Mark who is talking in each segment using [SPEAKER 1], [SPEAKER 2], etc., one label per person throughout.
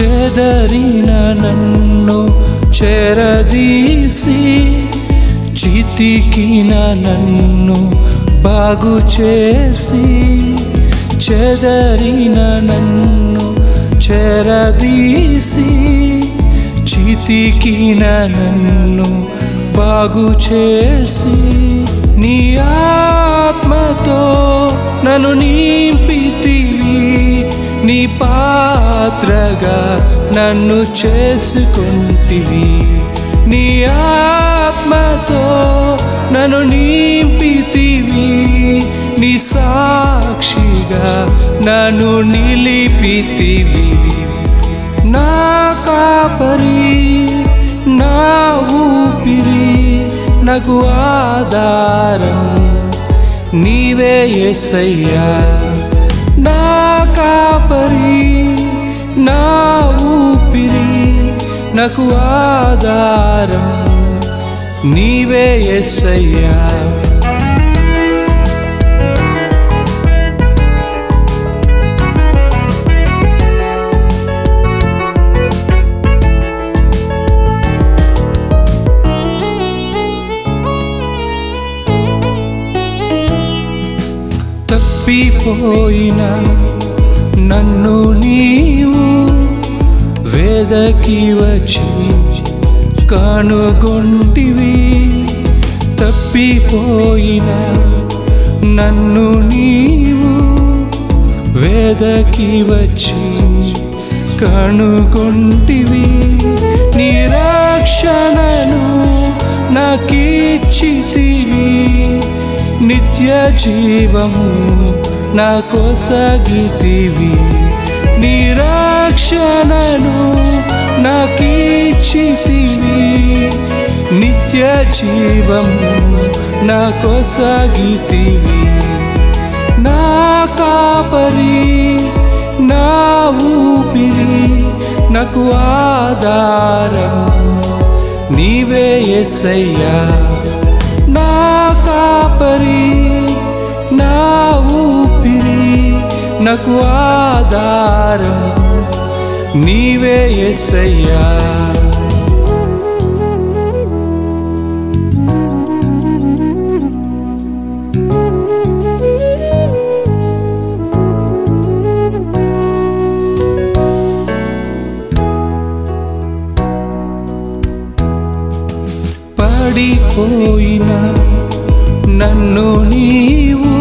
[SPEAKER 1] చెదరిన నన్ను చెరదీసి చితికిన నన్ను బాగు చేసి చెదరిన నన్ను చెరదీసి చితికిన నన్ను బాగు చేసి నీ ఆత్మతో నన్ను నింపితివి నీ పాత్రగా నన్ను చేసుకుంటివి. నీ ఆత్మతో నన్ను నింపితివి. నీ సాక్షిగా నన్ను నిలిపితివి. నా కాపరి నా ఊపిరి నాకు ఆధారం. నీవే ఎసయ్యా నా కాపరి. నా ఊపిరి నాకు ఆధారం. నీవే ఎస్సయ్యా తప్పిపోయినా నన్ను నీవు వేదకి వచ్చి కనుగొంటివి. తప్పిపోయిన నన్ను నీవు వేదకి వచ్చి కనుగొంటివి. నిరాక్షణను నాకిచ్చితివి. నిత్య జీవము నా నిరాక్షణను నాకీచితివి నిత్య జీవము నాకొసగితివి నా కాపరి నా ఊపిరి నాకు ఆధారం. నీవే ఎస్సయ్యా నా కాపరి. నాకు ఆధారం నీవే ఎస్సయ్యా పడిపోయిన నన్ను నీవు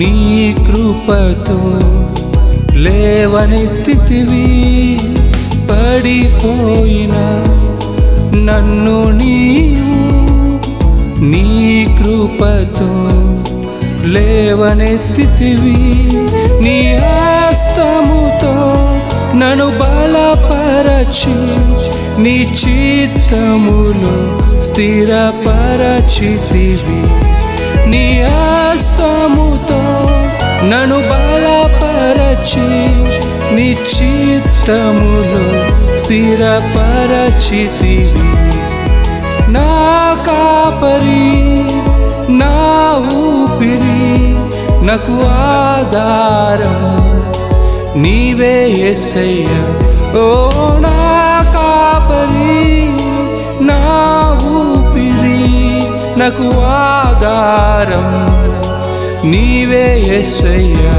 [SPEAKER 1] నీ కృపతో లేవనెత్తితివి పడిపోయిన నన్ను నీవు. నీ కృపతో లేవనెత్తితివి నీ ఆస్తముతో నన్ను బలపరచు. నీ చిత్తములో స్థిరపరచితివి నీ నను బలపరచి నీ చిత్తములో స్థిరపరచితివి. నా కాపరి నా ఊపిరి నాకు ఆధారం నీవే ఎసయ్య ఓ నా కాపరి నా ఊపిరి నాకు ఆధారం నీవే ఎస్సయ్యా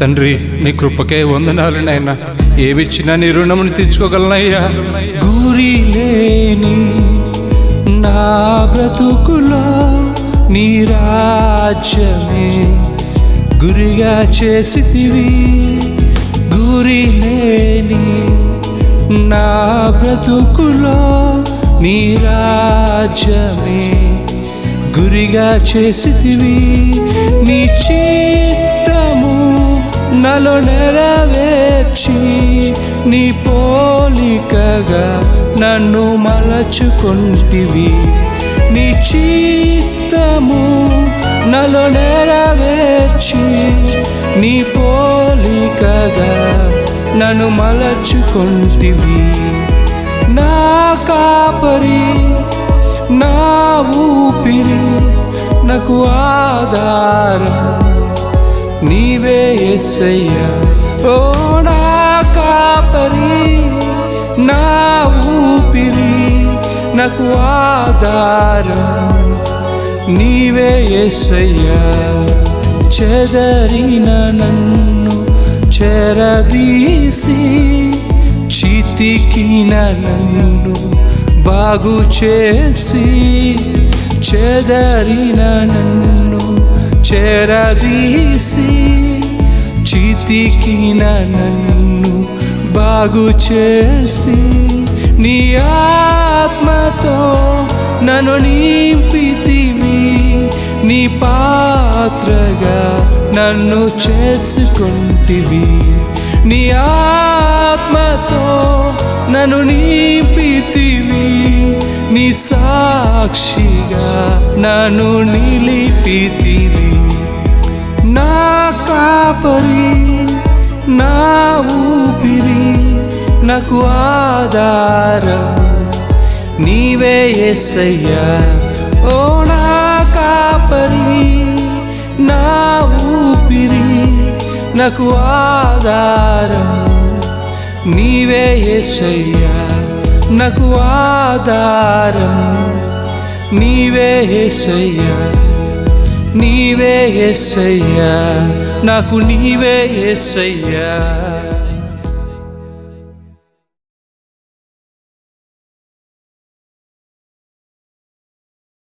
[SPEAKER 1] తండ్రి నీ కృపకే వందనాలు నాయన. ఏమిచ్చినా నీ రుణముని తీర్చుకోగలనయ్యా. గురి లేని నా బ్రతుకులో నీ రాజ్యమే. గురిగా చేసితివి గురి లేని నా బ్రతుకులో నీ రాజ్యమే. గురిగా చేసితివి నీ చిత్తము నలో నెరవేర్చి నీ పోలికగా నన్ను మలచుకుంటివి. నీ చిత్తము నలో నెరవేర్చి నీ పోలికగా నన్ను మలచుకుంటివి. నా కాపరి నా ఊపిరి నాకు ఆధార నీవే ఎస్సయ్యా. ఓ నా కాపరి నా ఊపిరి నాకు ఆధారం నీవే ఎస్సయ్యా చెదరిన నన్ను చెరదీసి చితికిన నన్ను బాగు చేసి చెదరిన నన్ను చెరదీసి చితికిన నన్ను బాగు చేసి నీ ఆత్మతో నన్ను నింపితివి. నీ పాత్రగా నన్ను చేసుకుంటివి. నీ ఆత్మతో నన్ను నింపితివి. నీ సాక్షిగా నన్ను నిలిపితివి. నా కాపరి నా ఊపిరి నాకు ఆధారం నీవే ఎస్సయ్యా ఓ నా కాపరి నా ఊపిరి నాకు ఆధారం. నీవే ఎస్సయ్యా నాకు ఆధారం. నీవే ఎస్సయ్యా నీవే ఎస్సయ్యా నాకు నీవే ఎస్సయ్యా